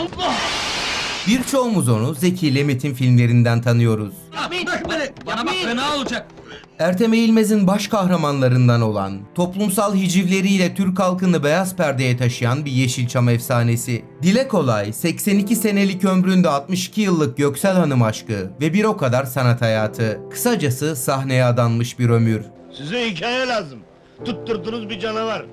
Allah! Birçoğumuz onu Zeki ile Metin filmlerinden tanıyoruz. Bana bak fena olacak. Ertem Eğilmez'in baş kahramanlarından olan, toplumsal hicivleriyle Türk halkını beyaz perdeye taşıyan bir Yeşilçam efsanesi. Dile kolay, 82 senelik ömründe 62 yıllık Göksel Hanım aşkı ve bir o kadar sanat hayatı. Kısacası sahneye adanmış bir ömür. Size hikaye lazım. Tutturdunuz bir canavar.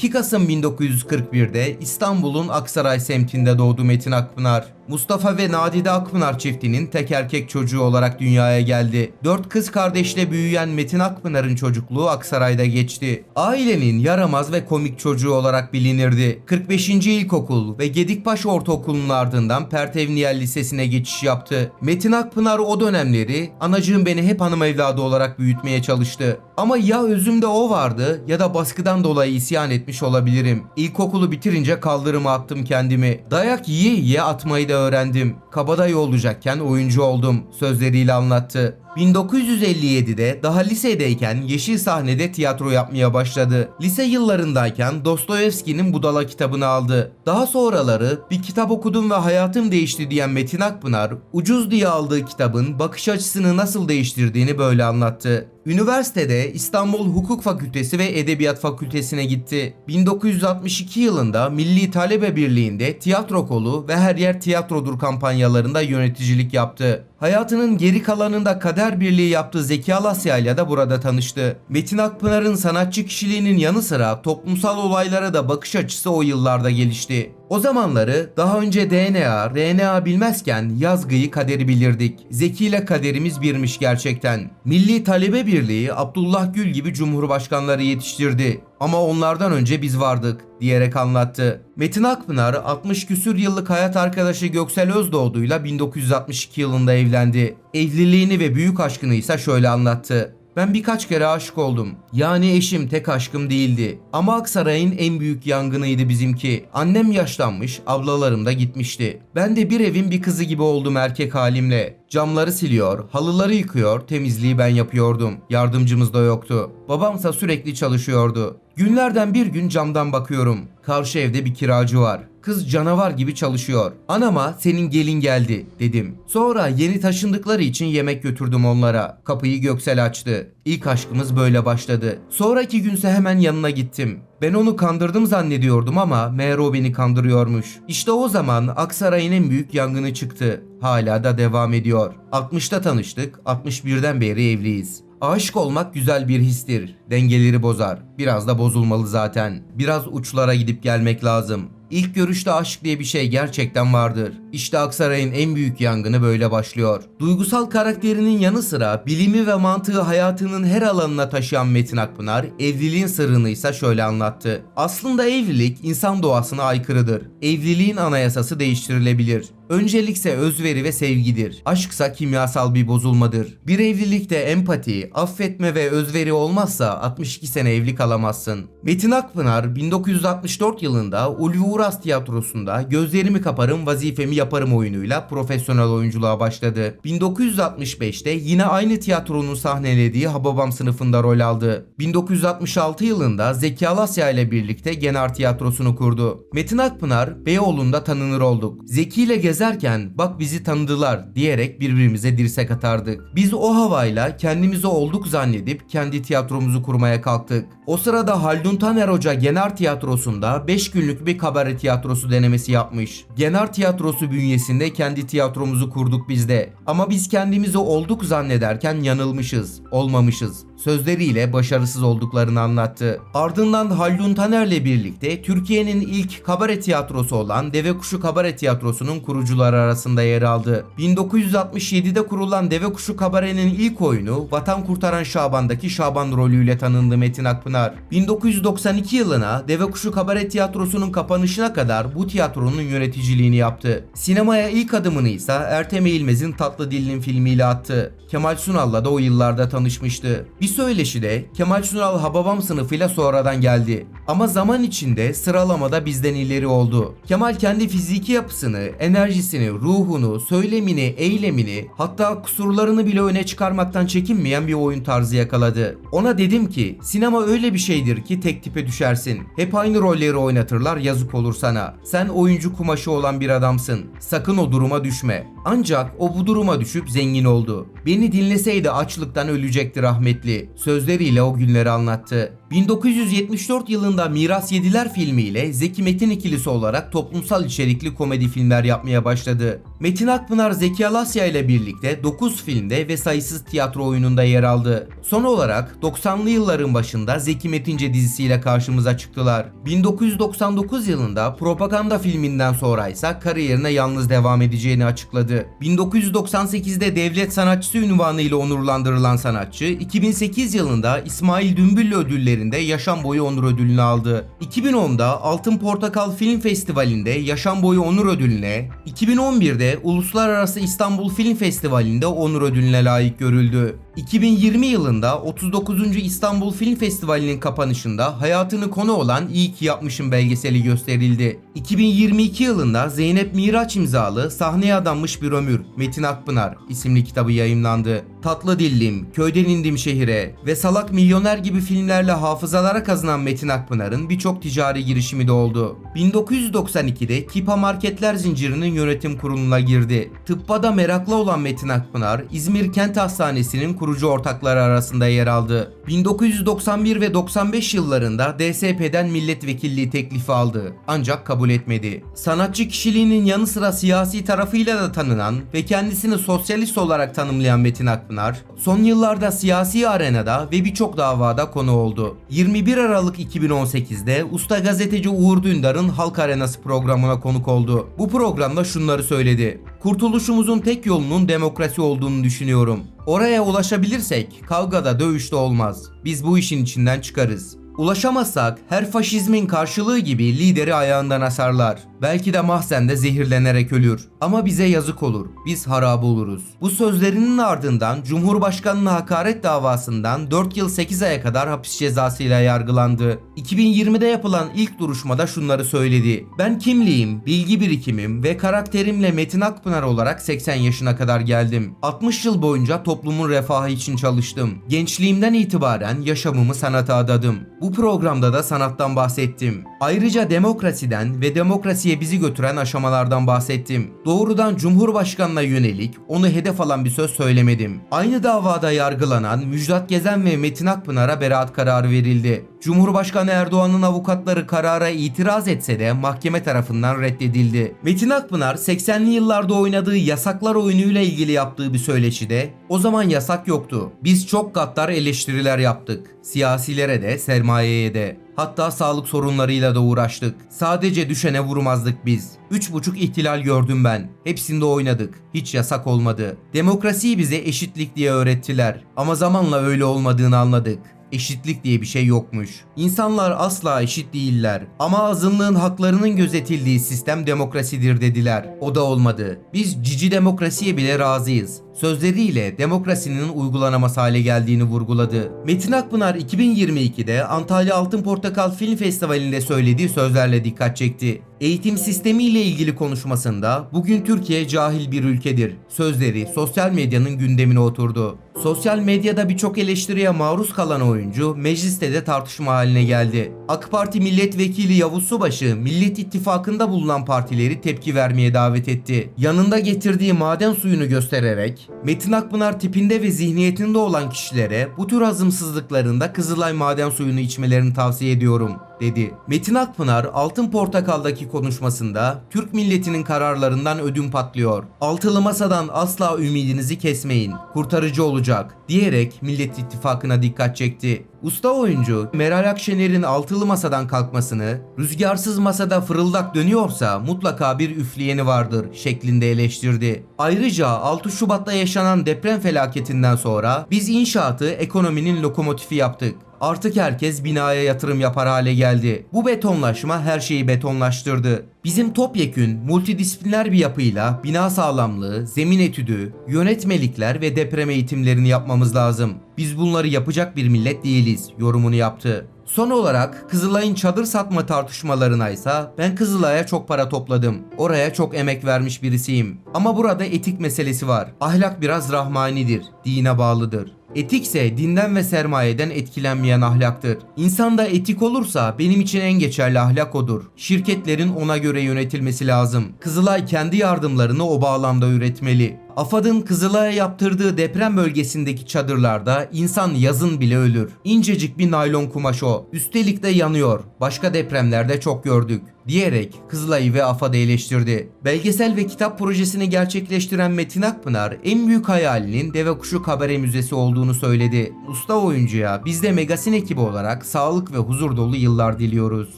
...2 Kasım 1941'de İstanbul'un Aksaray semtinde doğdu Metin Akpınar. Mustafa ve Nadide Akpınar çiftinin tek erkek çocuğu olarak dünyaya geldi. Dört kız kardeşle büyüyen Metin Akpınar'ın çocukluğu Aksaray'da geçti. Ailenin yaramaz ve komik çocuğu olarak bilinirdi. 45. İlkokul ve Gedikbaşı Ortaokulu'nun ardından Pertevniyel Lisesi'ne geçiş yaptı. Metin Akpınar o dönemleri anacığım beni hep hanım evladı olarak büyütmeye çalıştı. Ama ya özümde o vardı ya da baskıdan dolayı isyan etmiş olabilirim. İlkokulu bitirince kaldırıma attım kendimi. Dayak yiye yiye atmayı da öğrendim. Kabadayı olacakken oyuncu oldum sözleriyle anlattı. 1957'de daha lisedeyken yeşil sahnede tiyatro yapmaya başladı. Lise yıllarındayken Dostoyevski'nin Budala kitabını aldı. Daha sonraları bir kitap okudum ve hayatım değişti diyen Metin Akpınar, ucuz diye aldığı kitabın bakış açısını nasıl değiştirdiğini böyle anlattı. Üniversitede İstanbul Hukuk Fakültesi ve Edebiyat Fakültesine gitti. 1962 yılında Milli Talebe Birliği'nde tiyatro kolu ve Her Yer Tiyatrodur kampanyalarında yöneticilik yaptı. Hayatının geri kalanında kader birliği yaptığı Zeki Alasya ile de burada tanıştı. Metin Akpınar'ın sanatçı kişiliğinin yanı sıra toplumsal olaylara da bakış açısı o yıllarda gelişti. O zamanları daha önce DNA, RNA bilmezken yazgıyı kaderi bilirdik. Zeki ile kaderimiz birmiş gerçekten. Milli Talebe Birliği Abdullah Gül gibi cumhurbaşkanları yetiştirdi. Ama onlardan önce biz vardık diyerek anlattı. Metin Akpınar 60 küsür yıllık hayat arkadaşı Göksel Özdoğdu'yla 1962 yılında evlendi. Evliliğini ve büyük aşkını ise şöyle anlattı. Ben birkaç kere aşık oldum. Yani eşim tek aşkım değildi. Ama Aksaray'ın en büyük yangınıydı bizimki. Annem yaşlanmış, ablalarım da gitmişti. Ben de bir evin bir kızı gibi oldum erkek halimle. Camları siliyor, halıları yıkıyor, temizliği ben yapıyordum. Yardımcımız da yoktu. Babamsa sürekli çalışıyordu. Günlerden bir gün camdan bakıyorum. Karşı evde bir kiracı var. Kız canavar gibi çalışıyor. Anama senin gelin geldi dedim. Sonra yeni taşındıkları için yemek götürdüm onlara. Kapıyı Göksel açtı. İlk aşkımız böyle başladı. Sonraki günse hemen yanına gittim. Ben onu kandırdım zannediyordum ama meğer o beni kandırıyormuş. İşte o zaman Aksaray'ın en büyük yangını çıktı. Hala da devam ediyor. 60'ta tanıştık, 61'den beri evliyiz. Aşık olmak güzel bir histir. Dengeleri bozar. Biraz da bozulmalı zaten. Biraz uçlara gidip gelmek lazım. İlk görüşte aşk diye bir şey gerçekten vardır. İşte Aksaray'ın en büyük yangını böyle başlıyor. Duygusal karakterinin yanı sıra bilimi ve mantığı hayatının her alanına taşıyan Metin Akpınar evliliğin sırrını ise şöyle anlattı. Aslında evlilik insan doğasına aykırıdır. Evliliğin anayasası değiştirilebilir. Öncelikse özveri ve sevgidir. Aşksa kimyasal bir bozulmadır. Bir evlilikte empati, affetme ve özveri olmazsa 62 sene evli kalamazsın. Metin Akpınar 1964 yılında Ulvi Uras Tiyatrosu'nda Gözlerimi Kaparım Vazifemi Yaparım oyunuyla profesyonel oyunculuğa başladı. 1965'te yine aynı tiyatronun sahnelediği Hababam sınıfında rol aldı. 1966 yılında Zeki Alasya ile birlikte Genar Tiyatrosu'nu kurdu. Metin Akpınar Beyoğlu'nda tanınır olduk. Zeki ile gezerken bak bizi tanıdılar diyerek birbirimize dirsek atardık. Biz o havayla kendimizi olduk zannedip kendi tiyatromuzu kurmaya kalktık. O sırada Haldun Taner Hoca Genar Tiyatrosu'nda 5 günlük bir kabare tiyatrosu denemesi yapmış. Genar Tiyatrosu bünyesinde kendi tiyatromuzu kurduk biz de. Ama biz kendimizi olduk zannederken yanılmışız, olmamışız sözleriyle başarısız olduklarını anlattı. Ardından Haldun Taner'le birlikte Türkiye'nin ilk kabare tiyatrosu olan Deve Kuşu Kabare Tiyatrosu'nun kurucuları arasında yer aldı. 1967'de kurulan Deve Kuşu Kabare'nin ilk oyunu Vatan Kurtaran Şaban'daki Şaban rolüyle tanındı Metin Akpınar. 1992 yılına Deve Kuşu Kabare Tiyatrosu'nun kapanışına kadar bu tiyatronun yöneticiliğini yaptı. Sinemaya ilk adımını ise Ertem Eğilmez'in Tatlı Dilinin filmiyle attı. Kemal Sunal'la da o yıllarda tanışmıştı. Bir söyleşi de Kemal Sunal Hababam sınıfıyla sonradan geldi. Ama zaman içinde sıralamada bizden ileri oldu. Kemal kendi fiziki yapısını, enerjisini, ruhunu, söylemini, eylemini hatta kusurlarını bile öne çıkarmaktan çekinmeyen bir oyun tarzı yakaladı. Ona dedim ki sinema öyle bir şeydir ki tek tipe düşersin. Hep aynı rolleri oynatırlar yazık olur sana. Sen oyuncu kumaşı olan bir adamsın. Sakın o duruma düşme. Ancak o bu duruma düşüp zengin oldu. Beni dinleseydi açlıktan ölecekti rahmetli. Sözleriyle o günleri anlattı. 1974 yılında Miras Yediler filmiyle Zeki Metin ikilisi olarak toplumsal içerikli komedi filmler yapmaya başladı. Metin Akpınar Zeki Alasya ile birlikte 9 filmde ve sayısız tiyatro oyununda yer aldı. Son olarak 90'lı yılların başında Zeki Metince dizisiyle karşımıza çıktılar. 1999 yılında Propaganda filminden sonra ise kariyerine yalnız devam edeceğini açıkladı. 1998'de devlet sanatçısı ünvanı ile onurlandırılan sanatçı, 2008 yılında İsmail Dümbüllü ödüllerinde yaşam boyu onur ödülünü aldı. 2010'da Altın Portakal Film Festivali'nde yaşam boyu onur ödülüne, 2011'de Uluslararası İstanbul Film Festivali'nde onur ödülüne layık görüldü. 2020 yılında 39. İstanbul Film Festivali'nin kapanışında hayatını konu olan İyi ki yapmışım belgeseli gösterildi. 2022 yılında Zeynep Miraç imzalı Sahneye Adanmış Bir Ömür Metin Akpınar isimli kitabı yayımlandı. Tatlı Dillim, Köyden İndim Şehire ve Salak Milyoner gibi filmlerle hafızalara kazınan Metin Akpınar'ın birçok ticari girişimi de oldu. 1992'de Kipa Marketler zincirinin yönetim kuruluna girdi. Tıbba da meraklı olan Metin Akpınar, İzmir Kent Hastanesi'nin kurucu ortakları arasında yer aldı. 1991 ve 95 yıllarında DSP'den milletvekilliği teklifi aldı. Ancak kabul etmedi. Sanatçı kişiliğinin yanı sıra siyasi tarafıyla da tanınan ve kendisini sosyalist olarak tanımlayan Metin Akpınar, son yıllarda siyasi arenada ve birçok davada konu oldu. 21 Aralık 2018'de usta gazeteci Uğur Dündar'ın Halk Arenası programına konuk oldu. Bu programda şunları söyledi. Kurtuluşumuzun tek yolunun demokrasi olduğunu düşünüyorum. Oraya ulaşabilirsek kavgada dövüşte olmaz. Biz bu işin içinden çıkarız. Ulaşamazsak her faşizmin karşılığı gibi lideri ayağından asarlar. Belki de mahzende zehirlenerek ölür. Ama bize yazık olur. Biz harap oluruz. Bu sözlerinin ardından Cumhurbaşkanı'na hakaret davasından 4 yıl 8 aya kadar hapis cezasıyla yargılandı. 2020'de yapılan ilk duruşmada şunları söyledi. Ben kimliğim, bilgi birikimim ve karakterimle Metin Akpınar olarak 80 yaşına kadar geldim. 60 yıl boyunca toplumun refahı için çalıştım. Gençliğimden itibaren yaşamımı sanata adadım. Bu programda da sanattan bahsettim. Ayrıca demokrasiden ve demokrasiye bizi götüren aşamalardan bahsettim. Doğrudan Cumhurbaşkanına yönelik onu hedef alan bir söz söylemedim. Aynı davada yargılanan Müjdat Gezen ve Metin Akpınar'a beraat kararı verildi. Cumhurbaşkanı Erdoğan'ın avukatları karara itiraz etse de mahkeme tarafından reddedildi. Metin Akpınar 80'li yıllarda oynadığı Yasaklar oyunuyla ilgili yaptığı bir söyleşide o zaman yasak yoktu. Biz çok gaddar eleştiriler yaptık. Siyasilere de sermayeye de. Hatta sağlık sorunlarıyla da uğraştık. Sadece düşene vurmazdık biz. Üç buçuk ihtilal gördüm ben. Hepsinde oynadık. Hiç yasak olmadı. Demokrasiyi bize eşitlik diye öğrettiler. Ama zamanla öyle olmadığını anladık eşitlik diye bir şey yokmuş. İnsanlar asla eşit değiller ama azınlığın haklarının gözetildiği sistem demokrasidir dediler. O da olmadı. Biz cici demokrasiye bile razıyız. Sözleriyle demokrasinin uygulanamaz hale geldiğini vurguladı. Metin Akpınar 2022'de Antalya Altın Portakal Film Festivali'nde söylediği sözlerle dikkat çekti. Eğitim sistemi ile ilgili konuşmasında bugün Türkiye cahil bir ülkedir. Sözleri sosyal medyanın gündemine oturdu. Sosyal medyada birçok eleştiriye maruz kalan oyuncu mecliste de tartışma haline geldi. AK Parti milletvekili Yavuz Subaşı Millet İttifakı'nda bulunan partileri tepki vermeye davet etti. Yanında getirdiği maden suyunu göstererek Metin Akpınar tipinde ve zihniyetinde olan kişilere bu tür azımsızlıklarında Kızılay maden suyunu içmelerini tavsiye ediyorum dedi. Metin Akpınar Altın Portakal'daki konuşmasında Türk milletinin kararlarından ödüm patlıyor. Altılı masadan asla ümidinizi kesmeyin. Kurtarıcı olacak diyerek Millet İttifakı'na dikkat çekti. Usta oyuncu Meral Akşener'in altılı masadan kalkmasını, rüzgarsız masada fırıldak dönüyorsa mutlaka bir üfleyeni vardır şeklinde eleştirdi. Ayrıca 6 Şubat'ta yaşanan deprem felaketinden sonra biz inşaatı ekonominin lokomotifi yaptık. Artık herkes binaya yatırım yapar hale geldi. Bu betonlaşma her şeyi betonlaştırdı. Bizim topyekün multidisipliner bir yapıyla bina sağlamlığı, zemin etüdü, yönetmelikler ve deprem eğitimlerini yapmamız lazım. Biz bunları yapacak bir millet değiliz yorumunu yaptı. Son olarak Kızılay'ın çadır satma tartışmalarına ise ben Kızılay'a çok para topladım. Oraya çok emek vermiş birisiyim. Ama burada etik meselesi var. Ahlak biraz rahmanidir, dine bağlıdır. Etikse dinden ve sermayeden etkilenmeyen ahlaktır. İnsanda etik olursa benim için en geçerli ahlak odur. Şirketlerin ona göre yönetilmesi lazım. Kızılay kendi yardımlarını o bağlamda üretmeli. AFAD'ın Kızılay'a yaptırdığı deprem bölgesindeki çadırlarda insan yazın bile ölür. İncecik bir naylon kumaş o. Üstelik de yanıyor. Başka depremlerde çok gördük diyerek Kızılay'ı ve AFAD'ı eleştirdi. Belgesel ve kitap projesini gerçekleştiren Metin Akpınar en büyük hayalinin Deve Kuşu Kabare Müzesi olduğunu söyledi. Usta oyuncuya biz de Megasin ekibi olarak sağlık ve huzur dolu yıllar diliyoruz.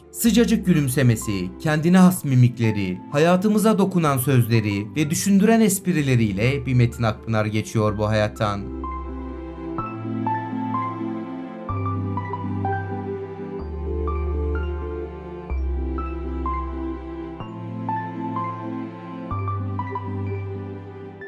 Sıcacık gülümsemesi, kendine has mimikleri, hayatımıza dokunan sözleri ve düşündüren esprileriyle bir Metin Akpınar geçiyor bu hayattan.